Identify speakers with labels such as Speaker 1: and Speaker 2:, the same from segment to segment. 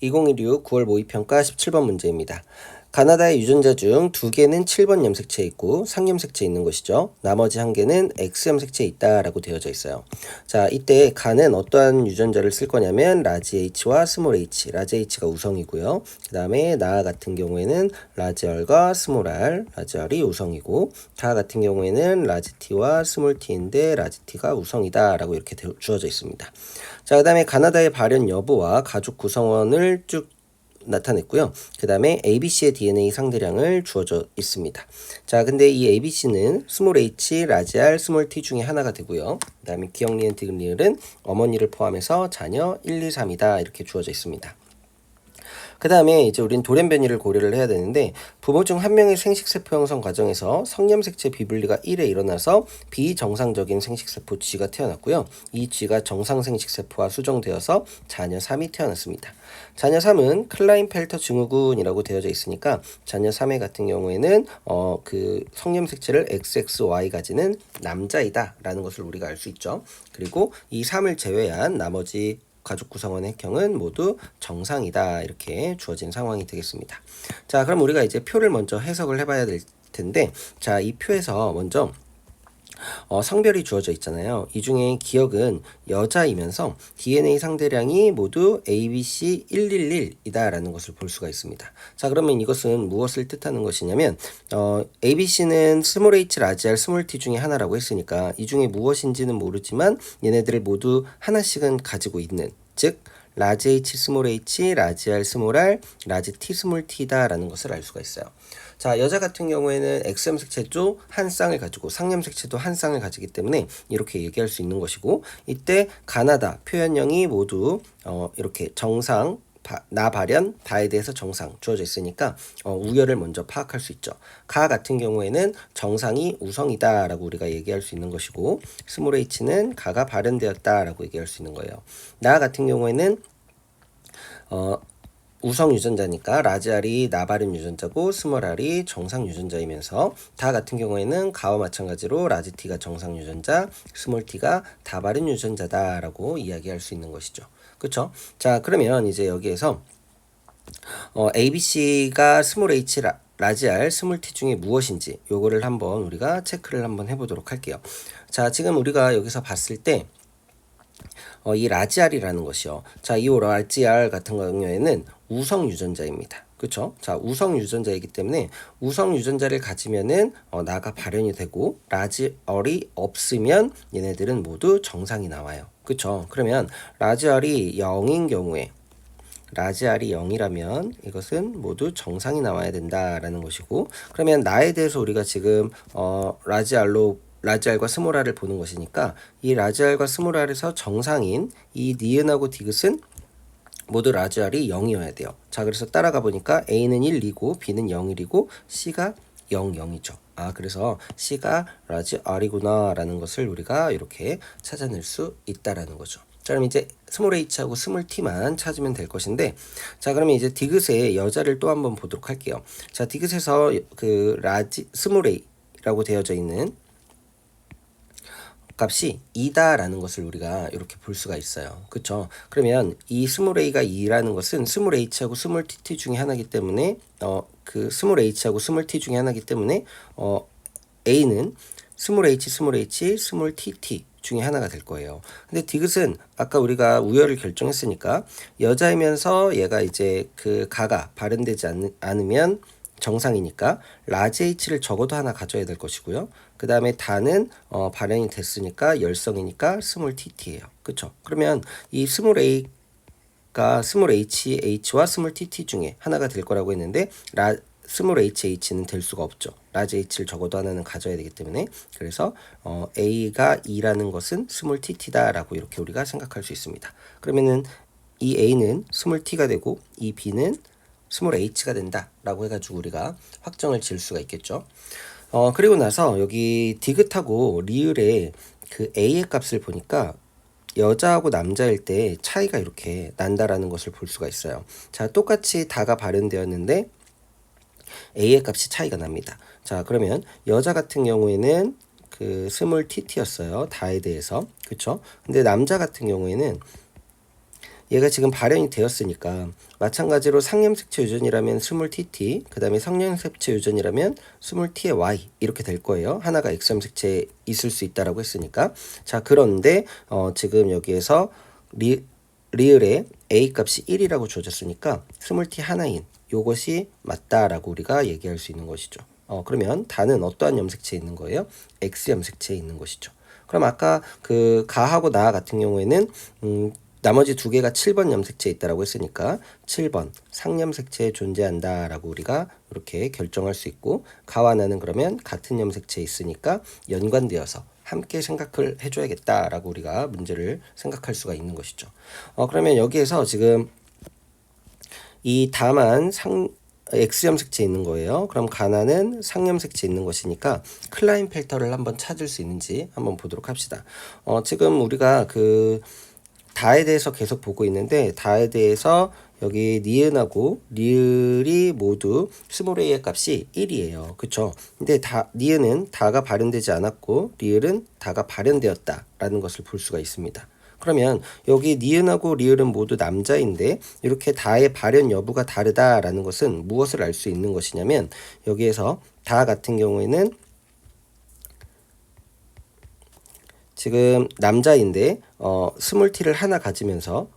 Speaker 1: 2016 9월 모의평가 17번 문제입니다. 가나다의 유전자 중 두 개는 7번 염색체에 있고 상염색체에 있는 것이죠. 나머지 한 개는 X염색체에 있다라고 되어져 있어요. 자, 이때 가는 어떠한 유전자를 쓸 거냐면 라지 H와 스몰 h, 라지 H가 우성이고요. 그 다음에 나 같은 경우에는 라지 R과 스몰 r, 라지 R이 우성이고 가 같은 경우에는 라지 T와 스몰 t인데 라지 T가 우성이다라고 이렇게 주어져 있습니다. 자, 그 다음에 가나다의 발현 여부와 가족 구성원을 쭉 나타냈고요. 그 다음에 ABC의 DNA 상대량을 주어져 있습니다. 자, 근데 이 ABC는 스몰 h, 라지 r, 스몰 t 중에 하나가 되고요. 그 다음에 기억 디귿 리을은 어머니를 포함해서 자녀 1, 2, 3이다 이렇게 주어져 있습니다. 그 다음에 이제 우린 돌연변이를 고려를 해야 되는데 부모 중 한 명의 생식세포 형성 과정에서 성염색체 비분리가 1에 일어나서 비정상적인 생식세포 G가 태어났고요. 이 G가 정상 생식세포와 수정되어서 자녀 3이 태어났습니다. 자녀 3은 클라인펠터 증후군이라고 되어져 있으니까 자녀 3회 같은 경우에는 어 그 성염색체를 XXY 가지는 남자이다라는 것을 우리가 알 수 있죠. 그리고 이 3을 제외한 나머지 가족 구성원의 핵형은 모두 정상이다 이렇게 주어진 상황이 되겠습니다. 자 그럼 우리가 이제 표를 먼저 해석을 해봐야 될 텐데 자 이 표에서 먼저 어, 성별이 주어져 있잖아요. 이 중에 기억은 여자이면서 DNA 상대량이 모두 ABC 111이다라는 것을 볼 수가 있습니다. 자, 그러면 이것은 무엇을 뜻하는 것이냐면 어, ABC는 스몰 h, 라지 r, 스몰 t 중에 하나라고 했으니까 이 중에 무엇인지는 모르지만 얘네들을 모두 하나씩은 가지고 있는 즉 라지 h, 스몰 h, 라지 r, 스몰 r, 라지 t, 스몰 t다라는 것을 알 수가 있어요. 자, 여자 같은 경우에는 X염색체도 한 쌍을 가지고 상염색체도 한 쌍을 가지기 때문에 이렇게 얘기할 수 있는 것이고 이때 가나다 표현형이 모두 어, 이렇게 정상 바, 나 발현 다에 대해서 정상 주어져 있으니까 어, 우열을 먼저 파악할 수 있죠. 가 같은 경우에는 정상이 우성이다라고 우리가 얘기할 수 있는 것이고 스몰 h는 가가 발현되었다라고 얘기할 수 있는 거예요. 나 같은 경우에는 어, 우성 유전자니까 라지알이 나발인 유전자고 스몰알이 정상 유전자이면서 다 같은 경우에는 가와 마찬가지로 라지티가 정상 유전자, 스몰티가 다발인 유전자다라고 이야기할 수 있는 것이죠. 그렇죠? 자, 그러면 이제 여기에서 어, ABC가 스몰 h 라, 라지알 스몰 t 중에 무엇인지 요거를 한번 우리가 체크를 한번 해보도록 할게요. 자, 지금 우리가 여기서 봤을 때 어, 이 라지알이라는 것이요. 자, 이 라지알 같은 경우에는 우성 유전자입니다. 그렇죠? 자, 우성 유전자이기 때문에 우성 유전자를 가지면은 어, 나가 발현이 되고 라지얼이 없으면 얘네들은 모두 정상이 나와요. 그렇죠? 그러면 라지얼이 0인 경우에 라지알이 0이라면 이것은 모두 정상이 나와야 된다라는 것이고 그러면 나에 대해서 우리가 지금 어, 라지알로 라지알과 스몰알을 보는 것이니까 이 라지알과 스몰알에서 정상인 이 니은하고 디귿은 모두 라지알이 0이어야 돼요. 자, 그래서 따라가 보니까 A는 1이고 B는 0이고 C가 0, 0이죠. 아, 그래서 C가 라지 R이구나 라는 것을 우리가 이렇게 찾아낼 수 있다라는 거죠. 자, 그럼 이제 스몰 h하고 스몰 t만 찾으면 될 것인데, 자, 그러면 이제 디귿의 여자를 또 한번 보도록 할게요. 자, 디귿에서 그 라지 스몰 a라고 되어져 있는 값이 2다라는 것을 우리가 이렇게 볼 수가 있어요. 그렇죠? 그러면 이 스몰 a가 2라는 것은 스몰 h하고 스몰 tt 중에 하나이기 때문에 어 그 스몰 h하고 스몰 t 중에 하나이기 때문에 어 a는 스몰 h 스몰 h 스몰 tt 중에 하나가 될 거예요. 근데 디귿은 아까 우리가 우열을 결정했으니까 여자이면서 얘가 이제 그 가가 발현되지 않, 않으면 정상이니까 라지 h를 적어도 하나 가져야 될 것이고요. 그 다음에 다는 어, 발현이 됐으니까 열성이니까 스몰 tt예요. 그렇죠? 그러면 이 스몰 a가 스몰 h h와 스몰 tt 중에 하나가 될 거라고 했는데 라 스몰 hh는 될 수가 없죠. 라지 h를 적어도 하나는 가져야 되기 때문에 그래서 어, a가 2라는 것은 스몰 tt다라고 이렇게 우리가 생각할 수 있습니다. 그러면은 이 a는 스몰 t가 되고 이 b는 스몰 h가 된다라고 해가지고 우리가 확정을 지을 수가 있겠죠. 어 그리고 나서 여기 디귿하고 리을의 그 a의 값을 보니까 여자하고 남자일 때 차이가 이렇게 난다라는 것을 볼 수가 있어요. 자 똑같이 다가 발현되었는데 a의 값이 차이가 납니다. 자 그러면 여자 같은 경우에는 그 스몰 tt였어요. 다에 대해서 그렇죠? 근데 남자 같은 경우에는 얘가 지금 발현이 되었으니까 마찬가지로 상염색체 유전이라면 스몰 tt, 그 다음에 상염색체 유전이라면 스몰 t의 y 이렇게 될 거예요. 하나가 X염색체에 있을 수 있다라고 했으니까 자 그런데 어, 지금 여기에서 리, 리을의 a 값이 1이라고 주어졌으니까 스몰 t 하나인 요것이 맞다라고 우리가 얘기할 수 있는 것이죠. 어, 그러면 다는 어떠한 염색체에 있는 거예요? X 염색체에 있는 것이죠. 그럼 아까 그 가하고 나 같은 경우에는 음, 나머지 두 개가 7번 염색체에 있다라고 했으니까 7번 상염색체에 존재한다라고 우리가 이렇게 결정할 수 있고 가와 나는 그러면 같은 염색체에 있으니까 연관되어서 함께 생각을 해줘야겠다라고 우리가 문제를 생각할 수가 있는 것이죠. 어, 그러면 여기에서 지금 이 다만 상 X염색체 있는 거예요. 그럼 가나는 상염색체 있는 것이니까 클라인펠터를 한번 찾을 수 있는지 한번 보도록 합시다. 어, 지금 우리가 그 다에 대해서 계속 보고 있는데 다에 대해서 여기 니은하고 리을이 모두 스몰 a의 값이 1이에요. 그쵸? 근데 다 니은은 다가 발현되지 않았고 리을은 다가 발현되었다 라는 것을 볼 수가 있습니다. 그러면 여기 니은하고 리을은 모두 남자인데 이렇게 다의 발현 여부가 다르다라는 것은 무엇을 알 수 있는 것이냐면 여기에서 다 같은 경우에는 지금 남자인데 어 스몰 t를 하나 가지면서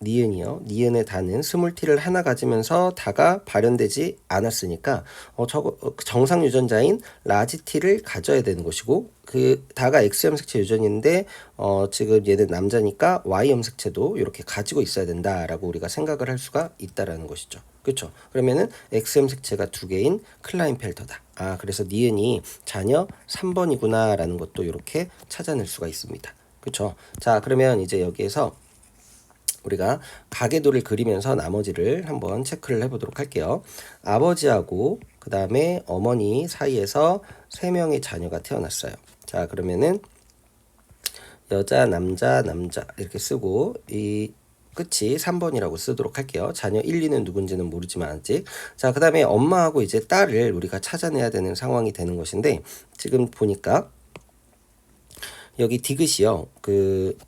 Speaker 1: 니은이요. 니은의 스몰 t를 하나 가지면서 다가 발현되지 않았으니까 어, 저거 어, 정상 유전자인 라지 t를 가져야 되는 것이고 그 다가 X 염색체 유전인데 어, 지금 얘는 남자니까 Y 염색체도 이렇게 가지고 있어야 된다라고 우리가 생각을 할 수가 있다라는 것이죠. 그렇죠? 그러면은 X 염색체가 두 개인 클라인펠터다. 아, 그래서 니은이 자녀 3번이구나라는 것도 이렇게 찾아낼 수가 있습니다. 그렇죠? 자, 그러면 이제 여기에서 우리가 가계도를 그리면서 나머지를 한번 체크를 해보도록 할게요. 아버지하고 그 다음에 어머니 사이에서 세 명의 자녀가 태어났어요. 자 그러면은 여자 남자 남자 이렇게 쓰고 이 끝이 3번이라고 쓰도록 할게요. 자녀 1, 2는 누군지는 모르지만 아직. 자, 그 다음에 엄마하고 이제 딸을 우리가 찾아내야 되는 상황이 되는 것인데, 지금 보니까, 여기 디귿이요. 그,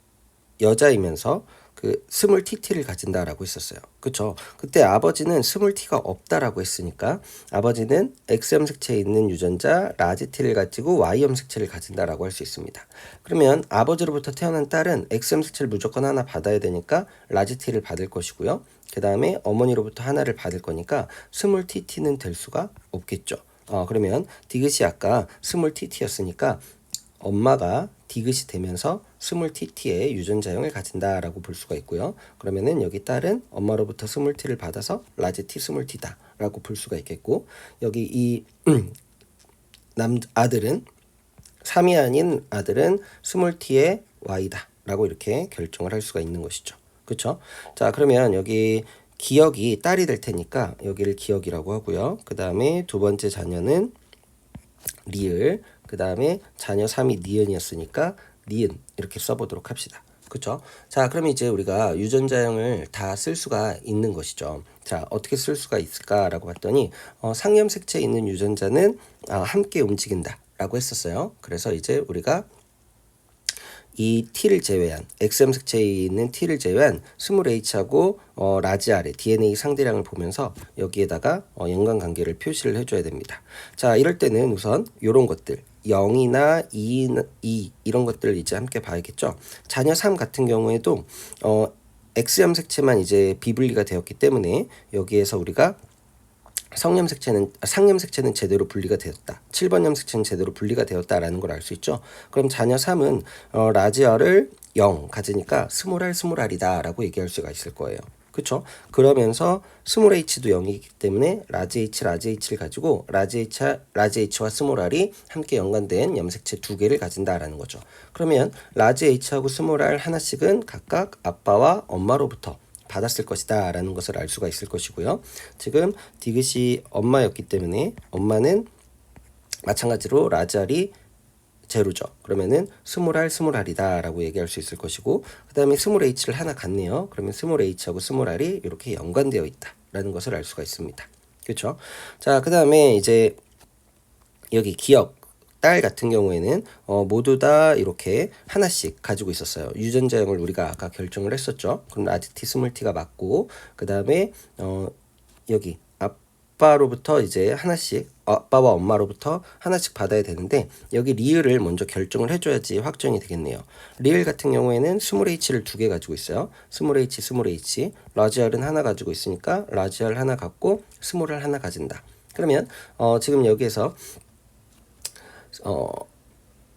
Speaker 1: 여자이면서, 그 TT를 가진다라고 했었어요. 그쵸? 그때 아버지는 스물 T가 없다라고 했으니까 아버지는 X 염색체에 있는 유전자 라지 T를 가지고 Y 염색체를 가진다라고 할 수 있습니다. 그러면 아버지로부터 태어난 딸은 X 염색체를 무조건 하나 받아야 되니까 라지 T를 받을 것이고요. 그 다음에 어머니로부터 하나를 받을 거니까 TT는 될 수가 없겠죠. 어, 그러면 디귿이 아까 스물 TT였으니까 엄마가 디귿이 되면서 스몰 tt의 유전자형을 가진다라고 볼 수가 있고요. 그러면은 여기 딸은 엄마로부터 스몰 t를 받아서 라지 t 스몰 t다라고 볼 수가 있겠고 여기 이 남 아들은 3이 아닌 아들은 스몰 t의 y다라고 이렇게 결정을 할 수가 있는 것이죠. 그렇죠? 자, 그러면 여기 기억이 딸이 될 테니까 여기를 기억이라고 하고요. 그 다음에 두 번째 자녀는 리을, 그 다음에 자녀 3이 니은이었으니까 니은 이렇게 써보도록 합시다. 그쵸? 자, 그러면 이제 우리가 유전자형을 다 쓸 수가 있는 것이죠. 자, 어떻게 쓸 수가 있을까라고 봤더니 어, 상염색체에 있는 유전자는 아, 함께 움직인다 라고 했었어요. 그래서 이제 우리가 이 T를 제외한 XM색체에 있는 T를 제외한 스몰 H하고 어, 라지 R의 DNA 상대량을 보면서 여기에다가 어, 연관관계를 표시를 해줘야 됩니다. 자 이럴 때는 우선 이런 것들 0이나 2, 2 이런 것들을 이제 함께 봐야겠죠. 자녀 3 같은 경우에도 어, X염색체만 이제 비분리가 되었기 때문에 여기에서 우리가 성염색체는 상염색체는 제대로 분리가 되었다. 7번 염색체는 제대로 분리가 되었다라는 걸 알 수 있죠. 그럼 자녀 3은 어, 라지어를 0 가지니까 스몰 R 스몰 R이다라고 얘기할 수가 있을 거예요. 그렇죠? 그러면서 스몰 h도 0이기 때문에 라지 h 라지 h를 가지고 라지 h 라지 h와 스몰 r이 함께 연관된 염색체 두 개를 가진다라는 거죠. 그러면 라지 h하고 스몰 r 하나씩은 각각 아빠와 엄마로부터 받았을 것이다 라는 것을 알 수가 있을 것이고요. 지금 디귿이 엄마였기 때문에 엄마는 마찬가지로 라자리 제로죠. 그러면은 스몰 R 스몰 R이다 라고 얘기할 수 있을 것이고 그 다음에 스몰 H를 하나 갖네요. 그러면 스몰 H하고 스몰 R이 이렇게 연관되어 있다 라는 것을 알 수가 있습니다. 그렇죠? 자, 그 다음에 이제 여기 기억 딸 같은 경우에는 어, 모두 다 이렇게 하나씩 가지고 있었어요. 유전자형을 우리가 아까 결정을 했었죠. 그럼 라지 T, 스몰 T가 맞고 그 다음에 어, 여기 아빠로부터 이제 하나씩 아빠와 엄마로부터 하나씩 받아야 되는데 여기 리을을 먼저 결정을 해줘야지 확정이 되겠네요. 리을 같은 경우에는 스몰 h를 두 개 가지고 있어요. 스몰 h, 스몰 h. 라지 r은 하나 가지고 있으니까 라지 r 하나 갖고 스몰 r 하나 가진다. 그러면 어, 지금 여기에서 어,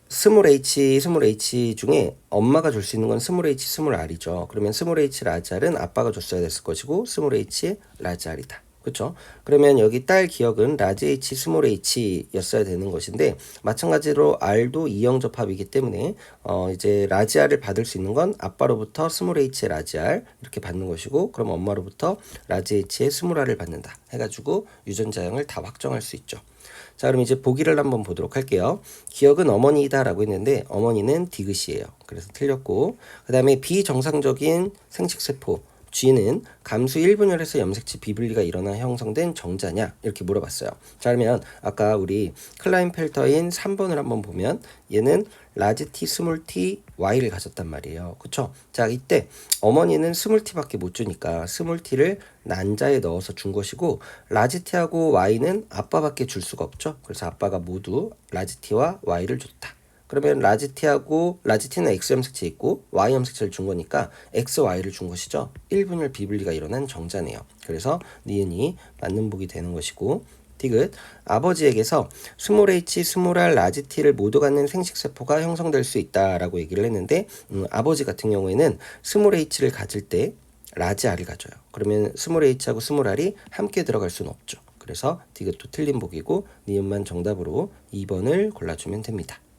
Speaker 1: 스몰 h, 스몰 h 중에 엄마가 줄 수 있는 건 스몰 h, 스몰 r이죠. 그러면 스몰 h, 라지 r은 아빠가 줬어야 됐을 것이고 스몰 h, 라지 r이다. 그렇죠? 그러면 여기 딸 기억은 라지 h, 스몰 h였어야 되는 것인데 마찬가지로 r도 이형 접합이기 때문에 어 이제 라지 r을 받을 수 있는 건 아빠로부터 스몰 h의 라지 r 이렇게 받는 것이고 그럼 엄마로부터 라지 h의 스몰 r을 받는다 해가지고 유전자형을 다 확정할 수 있죠. 자, 그럼 이제 보기를 한번 보도록 할게요. 기억은 어머니이다라고 했는데 어머니는 디귿이에요. 그래서 틀렸고 그 다음에 비정상적인 생식세포 G는 감수 1분열에서 염색체 비분리가 일어나 형성된 정자냐 이렇게 물어봤어요. 자 그러면 아까 우리 클라인펠터인 3번을 한번 보면 얘는 라지 T, 스몰 T, Y를 가졌단 말이에요. 그쵸? 자 이때 어머니는 스몰 T밖에 못 주니까 스몰 T를 난자에 넣어서 준 것이고 라지 T하고 Y는 아빠밖에 줄 수가 없죠. 그래서 아빠가 모두 라지 T와 Y를 줬다. 그러면 라지 t하고 라지 t는 x 염색체 있고 y 염색체를 준 거니까 x, y를 준 것이죠. 1분열 비분리가 일어난 정자네요. 그래서 니은이 맞는 복이 되는 것이고 디귿 아버지에게서 스몰 h, 스몰 r, 라지 t를 모두 갖는 생식세포가 형성될 수 있다라고 얘기를 했는데 음, 아버지 같은 경우에는 스몰 h를 가질 때 라지 r을 가져요. 그러면 스몰 h하고 스몰 r이 함께 들어갈 수는 없죠. 그래서 디귿도 틀린 복이고 니은만 정답으로 2번을 골라주면 됩니다.